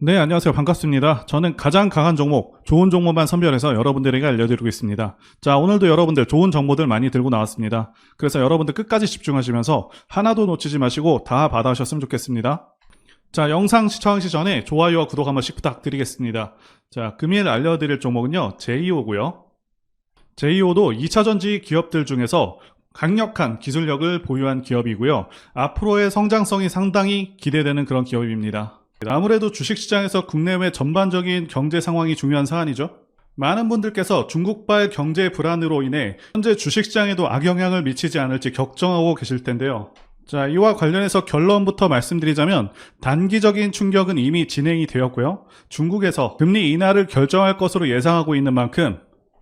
네, 안녕하세요. 반갑습니다. 저는 가장 강한 종목, 좋은 종목만 선별해서 여러분들에게 알려드리고 있습니다. 자, 오늘도 여러분들 좋은 정보들 많이 들고 나왔습니다. 그래서 여러분들 끝까지 집중하시면서 하나도 놓치지 마시고 다 받아오셨으면 좋겠습니다. 자, 영상 시청하기 전에 좋아요와 구독 한 번씩 부탁드리겠습니다. 자, 금일 알려드릴 종목은요, 제이오고요. 제이오도 2차전지 기업들 중에서 강력한 기술력을 보유한 기업이고요. 앞으로의 성장성이 상당히 기대되는 그런 기업입니다. 아무래도 주식시장에서 국내외 전반적인 경제 상황이 중요한 사안이죠. 많은 분들께서 중국발 경제 불안으로 인해 현재 주식시장에도 악영향을 미치지 않을지 걱정하고 계실 텐데요. 자, 이와 관련해서 결론부터 말씀드리자면 단기적인 충격은 이미 진행이 되었고요. 중국에서 금리 인하를 결정할 것으로 예상하고 있는 만큼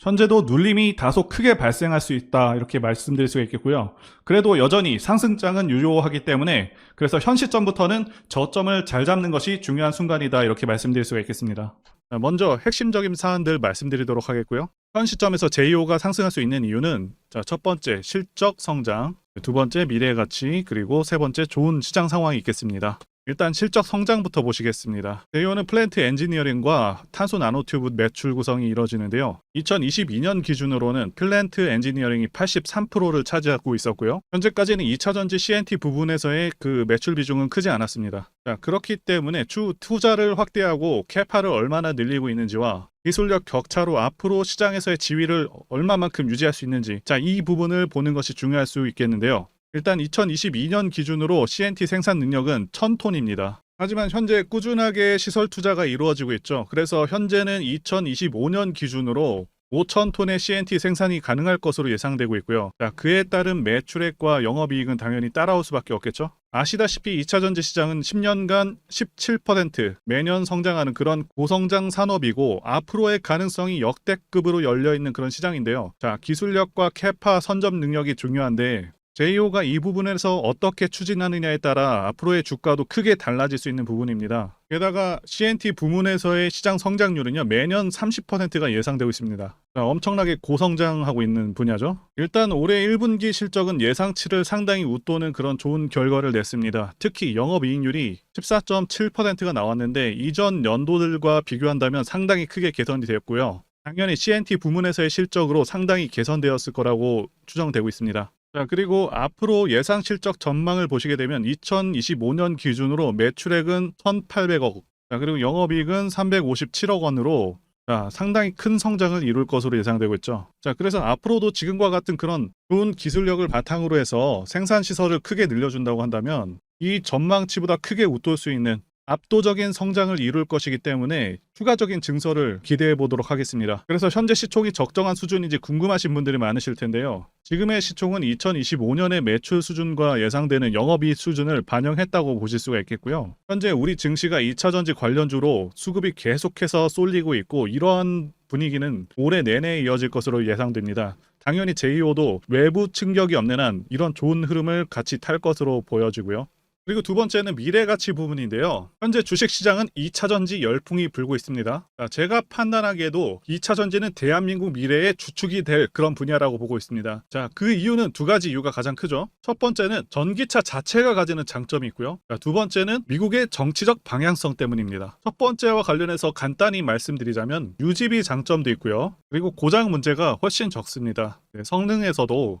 현재도 눌림이 다소 크게 발생할 수 있다 이렇게 말씀드릴 수가 있겠고요. 그래도 여전히 상승장은 유효하기 때문에 그래서 현 시점부터는 저점을 잘 잡는 것이 중요한 순간이다 이렇게 말씀드릴 수가 있겠습니다. 자, 먼저 핵심적인 사안들 말씀드리도록 하겠고요. 현 시점에서 JO가 상승할 수 있는 이유는 자, 첫 번째 실적 성장, 두 번째 미래 가치, 그리고 세 번째 좋은 시장 상황이 있겠습니다. 일단 실적 성장부터 보시겠습니다. 대요는 플랜트 엔지니어링과 탄소 나노튜브 매출 구성이 이뤄지는데요. 2022년 기준으로는 플랜트 엔지니어링이 83%를 차지하고 있었고요. 현재까지는 2차전지 CNT 부분에서의 그 매출 비중은 크지 않았습니다. 자, 그렇기 때문에 추 투자를 확대하고 캐파를 얼마나 늘리고 있는지와 기술력 격차로 앞으로 시장에서의 지위를 얼마만큼 유지할 수 있는지 자, 이 부분을 보는 것이 중요할 수 있겠는데요. 일단 2022년 기준으로 CNT 생산 능력은 1000톤입니다. 하지만 현재 꾸준하게 시설 투자가 이루어지고 있죠. 그래서 현재는 2025년 기준으로 5,000톤의 CNT 생산이 가능할 것으로 예상되고 있고요. 자, 그에 따른 매출액과 영업이익은 당연히 따라올 수밖에 없겠죠. 아시다시피 2차 전지 시장은 10년간 17% 매년 성장하는 그런 고성장 산업이고 앞으로의 가능성이 역대급으로 열려 있는 그런 시장인데요. 자, 기술력과 캐파 선점 능력이 중요한데 JO가 이 부분에서 어떻게 추진하느냐에 따라 앞으로의 주가도 크게 달라질 수 있는 부분입니다. 게다가 CNT 부문에서의 시장 성장률은요, 매년 30%가 예상되고 있습니다. 자, 엄청나게 고성장하고 있는 분야죠. 일단 올해 1분기 실적은 예상치를 상당히 웃도는 그런 좋은 결과를 냈습니다. 특히 영업이익률이 14.7%가 나왔는데 이전 연도들과 비교한다면 상당히 크게 개선이 되었고요. 당연히 CNT 부문에서의 실적으로 상당히 개선되었을 거라고 추정되고 있습니다. 자, 그리고 앞으로 예상 실적 전망을 보시게 되면 2025년 기준으로 매출액은 1,800억, 자, 그리고 영업이익은 357억 원으로 자, 상당히 큰 성장을 이룰 것으로 예상되고 있죠. 자, 그래서 앞으로도 지금과 같은 그런 좋은 기술력을 바탕으로 해서 생산 시설을 크게 늘려준다고 한다면 이 전망치보다 크게 웃돌 수 있는 압도적인 성장을 이룰 것이기 때문에 추가적인 증서를 기대해 보도록 하겠습니다. 그래서 현재 시총이 적정한 수준인지 궁금하신 분들이 많으실 텐데요. 지금의 시총은 2025년의 매출 수준과 예상되는 영업이익 수준을 반영했다고 보실 수가 있겠고요. 현재 우리 증시가 2차 전지 관련주로 수급이 계속해서 쏠리고 있고 이러한 분위기는 올해 내내 이어질 것으로 예상됩니다. 당연히 JO도 외부 충격이 없는 한 이런 좋은 흐름을 같이 탈 것으로 보여지고요. 그리고 두 번째는 미래 가치 부분인데요. 현재 주식 시장은 2차 전지 열풍이 불고 있습니다. 자, 제가 판단하기에도 2차 전지는 대한민국 미래의 주축이 될 그런 분야라고 보고 있습니다. 자, 그 이유는 두 가지 이유가 가장 크죠. 첫 번째는 전기차 자체가 가지는 장점이 있고요. 자, 두 번째는 미국의 정치적 방향성 때문입니다. 첫 번째와 관련해서 간단히 말씀드리자면 유지비 장점도 있고요. 그리고 고장 문제가 훨씬 적습니다. 네, 성능에서도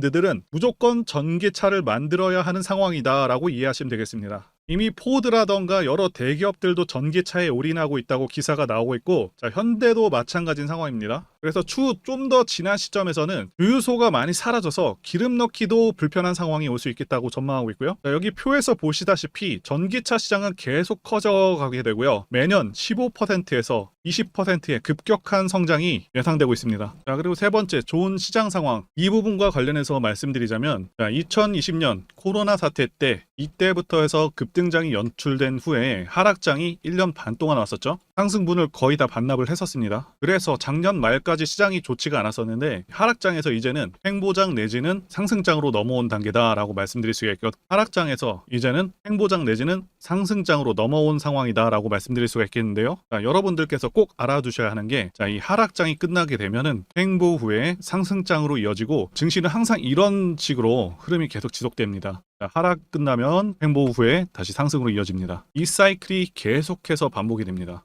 들은 무조건 전기차를 만들어야 하는 상황이다라고 이해하시면 되겠습니다. 이미 포드라던가 여러 대기업들도 전기차에 올인하고 있다고 기사가 나오고 있고 자, 현대도 마찬가지인 상황입니다. 그래서 추후 좀 더 지난 시점에서는 주유소가 많이 사라져서 기름 넣기도 불편한 상황이 올 수 있겠다고 전망하고 있고요. 자, 여기 표에서 보시다시피 전기차 시장은 계속 커져가게 되고요. 매년 15%에서 20%의 급격한 성장이 예상되고 있습니다. 자, 그리고 세 번째 좋은 시장 상황 이 부분과 관련해서 말씀드리자면 자, 2020년 코로나 사태 때 이때부터 해서 급등장이 연출된 후에 하락장이 1년 반 동안 왔었죠. 상승분을 거의 다 반납을 했었습니다. 그래서 작년 말까지 시장이 좋지가 않았었는데 하락장에서 이제는 횡보장 내지는 상승장으로 넘어온 단계다라고 말씀드릴 수가 있고 하락장에서 이제는 횡보장 내지는 상승장으로 넘어온 상황이다라고 말씀드릴 수가 있겠는데요. 자, 여러분들께서 꼭 알아두셔야 하는 게 자, 이 하락장이 끝나게 되면은 횡보 후에 상승장으로 이어지고 증시는 항상 이런 식으로 흐름이 계속 지속됩니다. 자, 하락 끝나면 횡보 후에 다시 상승으로 이어집니다. 이 사이클이 계속해서 반복이 됩니다.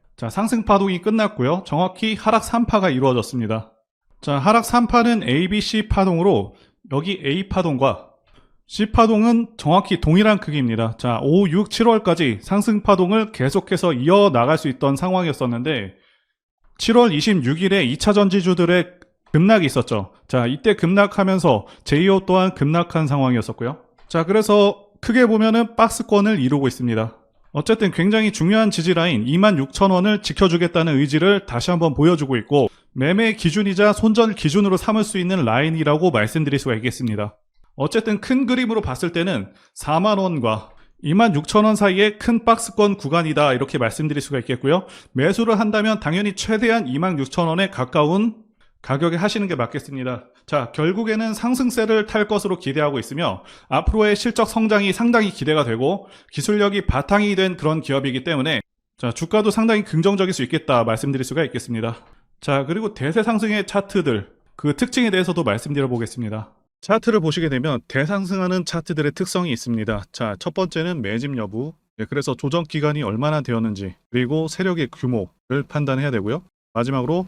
자, 상승 파동이 끝났고요. 정확히 하락 3파가 이루어졌습니다. 자, 하락 3파는 ABC 파동으로 여기 A 파동과 C 파동은 정확히 동일한 크기입니다. 자, 5, 6, 7월까지 상승 파동을 계속해서 이어 나갈 수 있던 상황이었었는데 7월 26일에 2차 전지주들의 급락이 있었죠. 자, 이때 급락하면서 JO 또한 급락한 상황이었었고요. 자, 그래서 크게 보면은 박스권을 이루고 있습니다. 어쨌든 굉장히 중요한 지지라인 26,000원을 지켜주겠다는 의지를 다시 한번 보여주고 있고 매매 기준이자 손절 기준으로 삼을 수 있는 라인이라고 말씀드릴 수가 있겠습니다. 어쨌든 큰 그림으로 봤을 때는 4만원과 26,000원 사이의 큰 박스권 구간이다 이렇게 말씀드릴 수가 있겠고요. 매수를 한다면 당연히 최대한 26,000원에 가까운 가격에 하시는 게 맞겠습니다. 자, 결국에는 상승세를 탈 것으로 기대하고 있으며 앞으로의 실적 성장이 상당히 기대가 되고 기술력이 바탕이 된 그런 기업이기 때문에 자, 주가도 상당히 긍정적일 수 있겠다 말씀드릴 수가 있겠습니다. 자, 그리고 대세 상승의 차트들 그 특징에 대해서도 말씀드려 보겠습니다. 차트를 보시게 되면 대상승하는 차트들의 특성이 있습니다. 자, 첫 번째는 매집 여부. 네, 그래서 조정 기간이 얼마나 되었는지, 그리고 세력의 규모를 판단해야 되고요. 마지막으로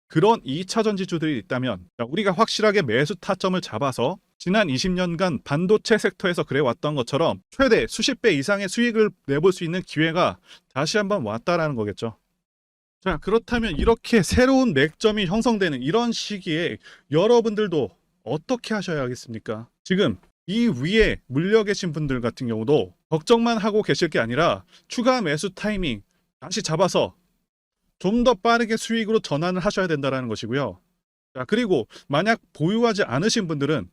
그런 2차 전지주들이 있다면 우리가 확실하게 매수 타점을 잡아서 지난 20년간 반도체 섹터에서 그래왔던 것처럼 최대 수십 배 이상의 수익을 내볼 수 있는 기회가 다시 한번 왔다라는 거겠죠. 자, 그렇다면 이렇게 새로운 맥점이 형성되는 이런 시기에 여러분들도 어떻게 하셔야 하겠습니까? 지금 이 위에 물려 계신 분들 같은 경우도 걱정만 하고 계실 게 아니라 추가 매수 타이밍 다시 잡아서 좀 더 빠르게 수익으로 전환을 하셔야 된다는 것이고요. 자, 그리고 만약 보유하지 않으신 분들은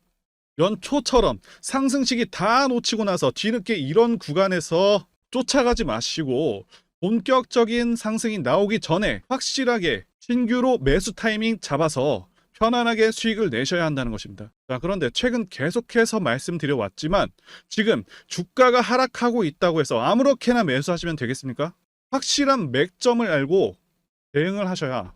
연초처럼 상승식이 다 놓치고 나서 뒤늦게 이런 구간에서 쫓아가지 마시고 본격적인 상승이 나오기 전에 확실하게 신규로 매수 타이밍 잡아서 편안하게 수익을 내셔야 한다는 것입니다. 자, 그런데 최근 계속해서 말씀드려 왔지만 지금 주가가 하락하고 있다고 해서 아무렇게나 매수하시면 되겠습니까? 확실한 맥점을 알고 대응을 하셔야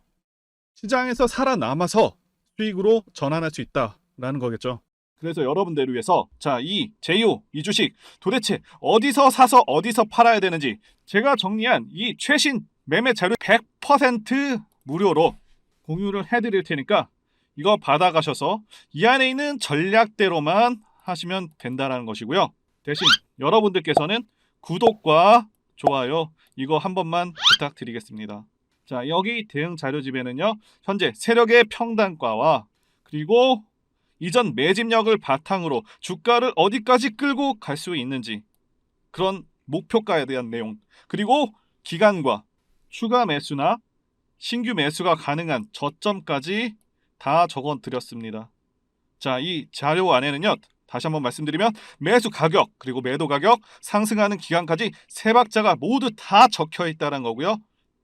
시장에서 살아남아서 수익으로 전환할 수 있다라는 거겠죠. 그래서 여러분들을 위해서 자, 이 제이오 이 주식 도대체 어디서 사서 어디서 팔아야 되는지 제가 정리한 이 최신 매매 자료 100% 무료로 공유를 해드릴 테니까 이거 받아가셔서 이 안에 있는 전략대로만 하시면 된다라는 것이고요. 대신 여러분들께서는 구독과 좋아요 이거 한 번만 부탁드리겠습니다. 자, 여기 대응 자료집에는요. 현재 세력의 평단가와 그리고 이전 매집력을 바탕으로 주가를 어디까지 끌고 갈 수 있는지 그런 목표가에 대한 내용 그리고 기간과 추가 매수나 신규 매수가 가능한 저점까지 다 적어 드렸습니다. 자, 이 자료 안에는요. 다시 한번 말씀드리면 매수 가격 그리고 매도 가격 상승하는 기간까지 세 박자가 모두 다 적혀 있다는 거고요.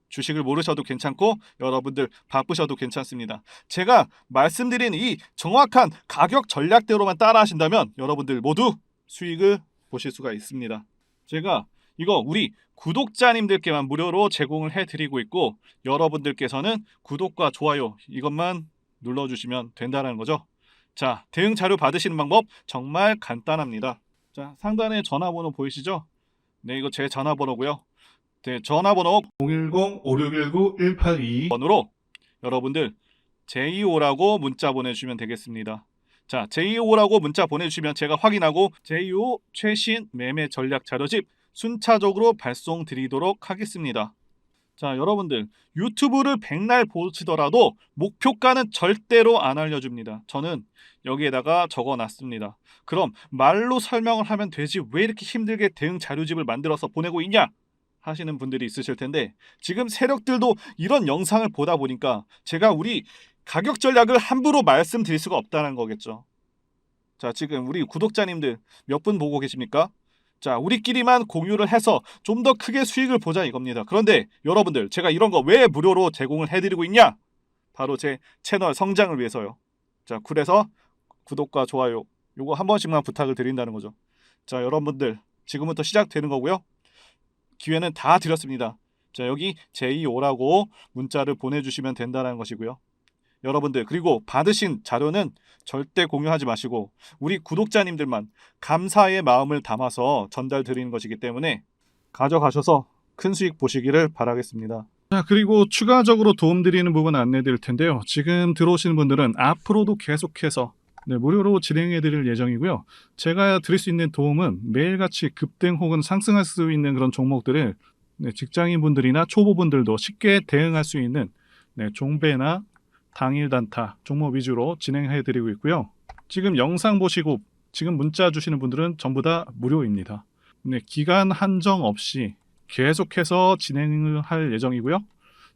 주식을 모르셔도 괜찮고 여러분들 바쁘셔도 괜찮습니다. 제가 말씀드린 이 정확한 가격 전략대로만 따라 하신다면 여러분들 모두 수익을 보실 수가 있습니다. 제가 이거 우리 구독자님들께만 무료로 제공을 해드리고 있고 여러분들께서는 구독과 좋아요 이것만 눌러주시면 된다는 거죠. 자, 대응 자료 받으시는 방법 정말 간단합니다. 자, 상단에 전화번호 보이시죠? 네, 이거 제 전화번호고요. 네, 전화번호 010-5619-1822 번호로 여러분들 JO라고 문자 보내주시면 되겠습니다. 자, JO라고 문자 보내주시면 제가 확인하고 JO 최신 매매 전략 자료집 순차적으로 발송 드리도록 하겠습니다. 자, 여러분들 유튜브를 백날 보시더라도 목표가는 절대로 안 알려줍니다. 저는 여기에다가 적어놨습니다. 그럼 말로 설명을 하면 되지 왜 이렇게 힘들게 대응 자료집을 만들어서 보내고 있냐? 하시는 분들이 있으실 텐데 지금 세력들도 이런 영상을 보다 보니까 제가 우리 가격 전략을 함부로 말씀드릴 수가 없다는 거겠죠. 자, 지금 우리 구독자님들 몇 분 보고 계십니까? 자, 우리끼리만 공유를 해서 좀 더 크게 수익을 보자 이겁니다. 그런데 여러분들, 제가 이런 거 왜 무료로 제공을 해드리고 있냐? 바로 제 채널 성장을 위해서요. 자, 그래서 구독과 좋아요 요거 한 번씩만 부탁을 드린다는 거죠. 자, 여러분들 지금부터 시작되는 거고요. 기회는 다 드렸습니다. 자, 여기 제2오라고 문자를 보내주시면 된다는 것이고요. 여러분들 그리고 받으신 자료는 절대 공유하지 마시고 우리 구독자님들만 감사의 마음을 담아서 전달 드리는 것이기 때문에 가져가셔서 큰 수익 보시기를 바라겠습니다. 자, 그리고 추가적으로 도움드리는 부분 안내 드릴 텐데요. 지금 들어오시는 분들은 앞으로도 계속해서 네, 무료로 진행해 드릴 예정이고요. 제가 드릴 수 있는 도움은 매일같이 급등 혹은 상승할 수 있는 그런 종목들을 네, 직장인분들이나 초보분들도 쉽게 대응할 수 있는 네, 종배나 당일 단타 종목 위주로 진행해 드리고 있고요. 지금 영상 보시고 지금 문자 주시는 분들은 전부 다 무료입니다. 네, 기간 한정 없이 계속해서 진행을 할 예정이고요.